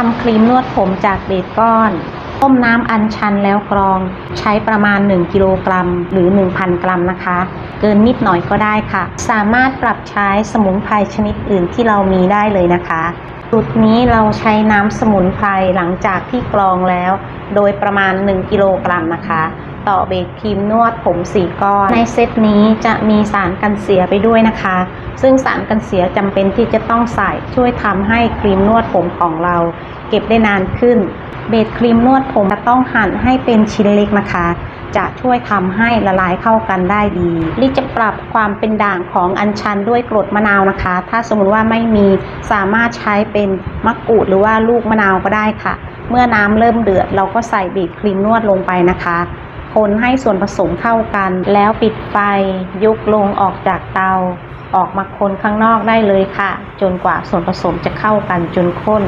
ทำครีมนวดผมจากเบดก้อน ต้มน้ำอัญชันแล้วกรอง ใช้ประมาณ 1 กิโลกรัม หรือ 1,000 กรัมนะคะ เกินนิดหน่อยก็ได้ค่ะ สามารถปรับใช้สมุนไพรชนิดอื่นที่เรามีได้เลยนะคะสูตรนี้เราใช้น้ำสมุนไพรหลังจากที่กรองแล้ว โดยประมาณ 1 กิโลกรัมนะคะ ต่อเบสครีมนวดผมสี่ก้อน ในเซตนี้จะมีสารกันเสียไปด้วยนะคะ ซึ่งสารกันเสียจำเป็นที่จะต้องใส่ช่วยทำให้ครีมนวดผมของเรา เก็บได้นานขึ้น เบสครีมนวดผมจะต้องหั่นให้เป็นชิ้นเล็กนะคะ จะช่วยทำให้ละลายเข้ากันได้ดีลิจะปรับความเป็นด่างของอัญชันด้วยกรดมะนาวนะคะ ถ้าสมมติว่าไม่มีสามารถใช้เป็นมะกรูดหรือว่าลูกมะนาวก็ได้ค่ะเมื่อน้ำเริ่มเดือดเราก็ใส่เบสครีมนวดลงไปนะคะ คนให้ส่วนผสมเข้ากัน แล้วปิดไฟ ยุกลงออกจากเตา ออกมาคนข้างนอกได้เลยค่ะ จนกว่าส่วนผสมจะเข้ากันจนข้น